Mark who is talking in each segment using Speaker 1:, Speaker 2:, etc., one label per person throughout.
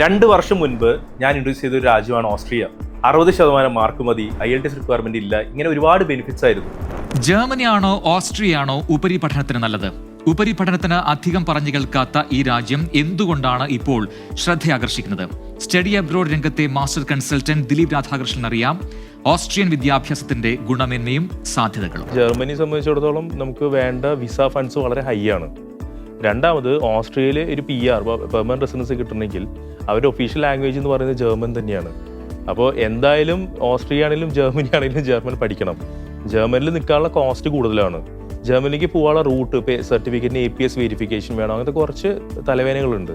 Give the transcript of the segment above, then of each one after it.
Speaker 1: രണ്ട് വർഷം മുൻപ് ഞാൻ ഇൻട്രൊഡ്യൂസ് ചെയ്ത ഒരു രാജ്യമാണ് ഓസ്ട്രിയ. അറുപത് ശതമാനം മാർക്ക് മതി I L T S requirement ഇല്ല ഇങ്ങനെ ഒരുപാട് ബെനിഫിറ്റ്സ് ആയിരുന്നു.
Speaker 2: ജർമ്മനിയാണോ ഓസ്ട്രിയയാണോ ഉപരിപഠനത്തിന് നല്ലത്? ഉപരിപഠനത്തിന് അധികം പറഞ്ഞു കേൾക്കാത്ത ഈ രാജ്യം എന്തുകൊണ്ടാണ് ഇപ്പോൾ ശ്രദ്ധയാകർഷിക്കുന്നത്? സ്റ്റഡി അബ്രോഡ് രംഗത്തെ മാസ്റ്റർ കൺസൾട്ടന്റ് ദിലീപ് രാധാകൃഷ്ണൻ അറിയാം. ഓസ്ട്രിയൻ വിദ്യാഭ്യാസത്തിന്റെ ഗുണമേന്മയും സാധ്യതകളും.
Speaker 1: ജർമ്മനി സംബന്ധിച്ചിടത്തോളം നമുക്ക് വേണ്ട വിസ ഫണ്ട്സ് വളരെ ഹൈ ആണ്. രണ്ടാമത് ഓസ്ട്രേലിയ ഒരു പി ആർ പെർമനന്റ് റെസിഡൻസ് കിട്ടണമെങ്കിൽ അവരുടെ ഒഫീഷ്യൽ ലാംഗ്വേജ് എന്ന് പറയുന്നത് ജർമ്മൻ തന്നെയാണ്. അപ്പോൾ എന്തായാലും ഓസ്ട്രിയ ആണെങ്കിലും ജർമ്മനി ആണെങ്കിലും ജർമ്മൻ പഠിക്കണം. ജർമ്മനിൽ നിൽക്കാനുള്ള കോസ്റ്റ് കൂടുതലാണ്. ജർമ്മനിക്ക് പോകാനുള്ള റൂട്ട് സർട്ടിഫിക്കറ്റിന് എ പി എസ് വെരിഫിക്കേഷൻ വേണം. അങ്ങനത്തെ കുറച്ച് തലവേദനകളുണ്ട്.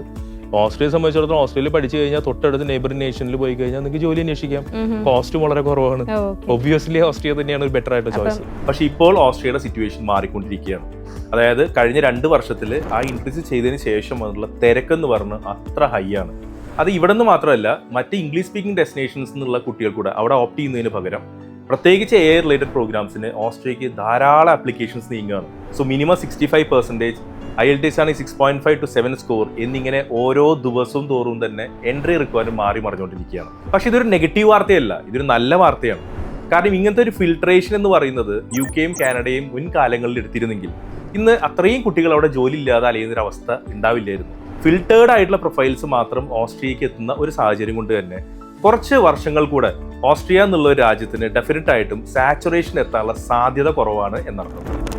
Speaker 1: ഓസ്ട്രേലിയ സംബന്ധിച്ചിടത്തോളം ഓസ്ട്രേലിയ പഠിച്ചു കഴിഞ്ഞാൽ തൊട്ടടുത്ത് നെയബറിംഗ് നേഷനിൽ പോയി കഴിഞ്ഞാൽ നിങ്ങൾക്ക് ജോലി അന്വേഷിക്കാം. കോസ്റ്റും വളരെ കുറവാണ്. ഒബ്വിയസ്ലി ഓസ്ട്രിയ തന്നെയാണ് ഒരു ബെറ്റർ ആയിട്ട് ചോയ്സ് പക്ഷെ ഇപ്പോൾ ഓസ്ട്രിയയുടെ സിറ്റുവേഷൻ മാറിക്കൊണ്ടിരിക്കുകയാണ്. അതായത് കഴിഞ്ഞ രണ്ട് വർഷത്തിൽ ആ ഇൻക്രീസ് ചെയ്തതിന് ശേഷം വന്നുള്ള തിരക്കെന്ന് പറഞ്ഞ് അത്ര ഹൈ ആണ്. അത് ഇവിടെ നിന്ന് മാത്രമല്ല മറ്റ് ഇംഗ്ലീഷ് സ്പീക്കിംഗ് ഡെസ്റ്റിനേഷൻസ് എന്നുള്ള കുട്ടികൾ കൂടെ അവിടെ ഓപ്റ്റ് ചെയ്യുന്നതിന് പകരം പ്രത്യേകിച്ച് എ റിലേറ്റഡ് പ്രോഗ്രാംസിന് ഓസ്ട്രേലിയക്ക് ധാരാളം ആപ്ലിക്കേഷൻസ് നീങ്ങുകയാണ്. So minimum sixty five percentage I L T S six point five to seven score എന്നിങ്ങനെ ഓരോ ദിവസവും തോറും തന്നെ എൻട്രി റിക്വയർമെന്റ് മാറി മറിഞ്ഞുകൊണ്ടിരിക്കുകയാണ്. പക്ഷേ ഇതൊരു നെഗറ്റീവ് വാർത്തയല്ല ഇതൊരു നല്ല വാർത്തയാണ്. കാരണം ഇങ്ങനത്തെ ഒരു ഫിൽട്രേഷൻ എന്ന് പറയുന്നത് യു കെയും കാനഡയും മുൻകാലങ്ങളിൽ എടുത്തിരുന്നെങ്കിൽ ഇന്ന് അത്രയും കുട്ടികൾ അവിടെ ജോലി ഇല്ലാതെ അലയുന്ന ഒരു അവസ്ഥ ഉണ്ടാവില്ലായിരുന്നു. ഫിൽട്ടേർഡ് ആയിട്ടുള്ള പ്രൊഫൈൽസ് മാത്രം ഓസ്ട്രിയക്ക് എത്തുന്ന ഒരു സാഹചര്യം കൊണ്ട് തന്നെ കുറച്ച് വർഷങ്ങൾ കൂടെ ഓസ്ട്രിയ എന്നുള്ള ഒരു രാജ്യത്തിന് ഡെഫിനറ്റ് ആയിട്ടും സാച്ചുറേഷൻ എത്താനുള്ള സാധ്യത കുറവാണ് എന്നർത്ഥം.